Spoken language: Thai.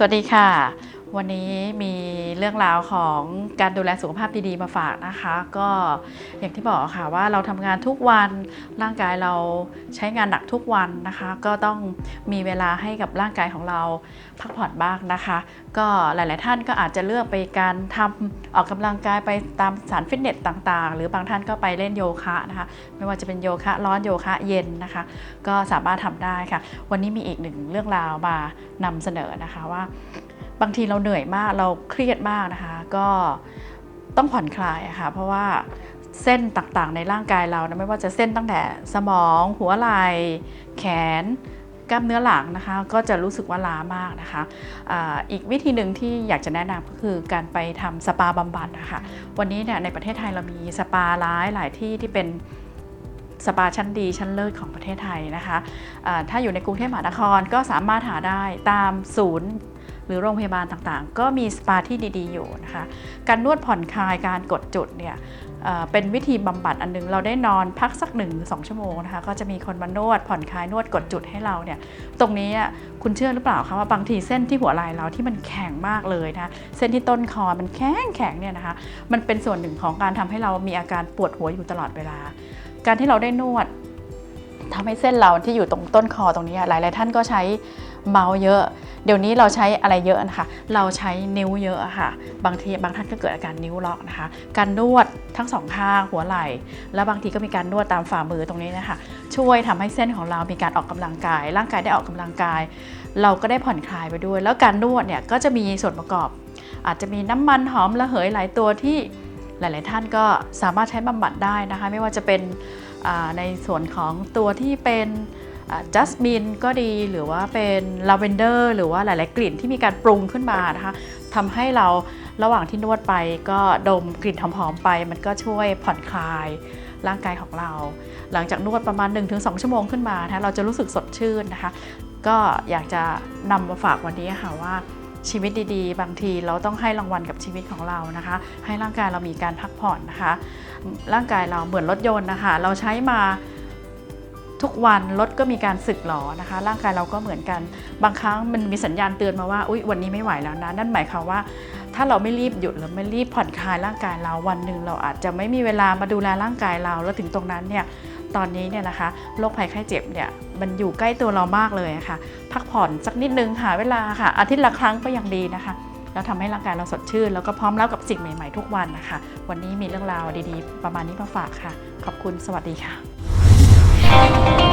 สวัสดีค่ะ วันนี้มีเรื่องราวของการดูแลสุขภาพดีๆมาฝากนะคะ ก็อย่างที่บอกค่ะว่าเราทำงานทุกวันร่างกายเราใช้งานหนักทุกวันนะคะ ก็ต้องมีเวลาให้กับร่างกายของเราพักผ่อนบ้างนะคะ ก็หลาย ๆ ท่านก็อาจจะเลือกไปการทำออกกำลังกายไปตามสถานฟิตเนสต่างๆ หรือบางท่านก็ไปเล่นโยคะนะคะ ไม่ว่าจะเป็นโยคะร้อนโยคะเย็นนะคะ ก็สามารถทำได้ค่ะ วันนี้มีอีกหนึ่งเรื่องราวมานำเสนอนะคะว่า บางทีเราเหนื่อยมากเราเครียดมากนะคะ ก็ต้องผ่อนคลายะค่ะเพราะว่าเส้นต่างๆในร่างกายเรานะไม่ว่าจะเส้นตั้งแต่สมอง หัวไหล่แขนกล้ามเนื้อหลังนะคะ ก็จะรู้สึกว่าล้ามากนะคะอ,อีกวิธีหนึ่งที่อยากจะแนะนำก็คือการไปทำสปาบำบัดนะคะวันนี้เนี่ยในประเทศไทยเรามีสปาหลายหลายที่ที่เป็นสปาชั้นดีชั้นเลิศของประเทศไทยนะคะอ่าถ้าอยู่ในกรุงเทพมหานครก็สามารถหาได้ตามศูนย์ หรือโรงพยาบาลต่างๆ ก็มีสปาที่ดีๆ อยู่นะคะ การนวดผ่อนคลายการกดจุดเนี่ยเป็นวิธีบำบัดอันนึง เราได้นอนพักสักหนึ่งสองชั่วโมงนะคะก็จะมีคนมานวดผ่อนคลายนวดกดจุดให้เราเนี่ยตรงนี้คุณเชื่อหรือเปล่าคะว่าบางทีเส้นที่หัวไหล่เราที่มันแข็งมากเลยนะคะเส้นที่ต้นคอมันแข็งแข็งเนี่ยนะคะมันเป็นส่วนหนึ่งของการทำให้เรามีอาการปวดหัวอยู่ตลอดเวลา การที่เราได้นวด ทำให้เส้นเราที่อยู่ตรงต้นคอตรงนี้หลาย ๆ ท่านก็ใช้เมาส์เยอะ เดี๋ยวนี้เราใช้อะไรเยอะนะคะ เราใช้นิ้วเยอะค่ะ บางทีบางท่านก็เกิดอาการนิ้วล็อกนะคะ การนวดทั้งสองข้างหัวไหล่ แล้วบางทีก็มีการนวดตามฝ่ามือตรงนี้นะคะ ช่วยทำให้เส้นของเรามีการออกกำลังกาย ร่างกายได้ออกกำลังกาย เราก็ได้ผ่อนคลายไปด้วย แล้วการนวดเนี่ยก็จะมีส่วนประกอบ อาจจะมีน้ำมันหอมระเหยหลายตัวที่หลาย ๆ ท่านก็สามารถใช้บำบัดได้นะคะ ไม่ว่าจะเป็น ในส่วนของตัวที่เป็นจัสมินก็ดีหรือว่าเป็นลาเวนเดอร์หรือว่าหลาย ๆ กลิ่นที่มีการปรุงขึ้นมานะคะทำให้เราระหว่างที่นวดไปก็ดมกลิ่นหอม ๆ ไป มันก็ช่วยผ่อนคลายร่างกายของเรา หลังจากนวดประมาณ 1-2 ชั่วโมงขึ้นมานะะเราจะรู้สึกสดชื่นนะคะ ก็อยากจะนำมาฝากวันนี้ค่ะว่า ชีวิตดีๆ บางทีเราต้องให้รางวัลกับชีวิตของเรานะคะ ให้ร่างกายเรามีการพักผ่อนนะคะ ร่างกายเราเหมือนรถยนต์นะคะ เราใช้มาทุกวันรถก็มีการสึกหรอนะคะ ร่างกายเราก็เหมือนกัน บางครั้งมันมีสัญญาณเตือนมาว่าอุ๊ยวันนี้ไม่ไหวแล้วนะนั่นหมายความว่า ถ้าเราไม่รีบหยุดหรือไม่รีบผ่อนคลายร่างกายเราวันหนึ่งเราอาจจะไม่มีเวลามาดูแลร่างกายเราแล้วถึงตรงนั้นเนี่ย ตอนนี้เนี่ยนะคะโรคภัยไข้เจ็บเนี่ยมันอยู่ใกล้ตัวเรามากเลยะค่ะพักผ่อนสักนิดนึงหาเวลาค่ะอาทิตย์ละครั้งก็ยังดีนะคะแล้วทำให้ร่างกายเราสดชื่น แล้วก็พร้อมรับกับสิ่งใหม่ๆทุกวันนะคะ วันนี้มีเรื่องราวดีๆ ประมาณนี้มาฝากค่ะ ขอบคุณสวัสดีค่ะ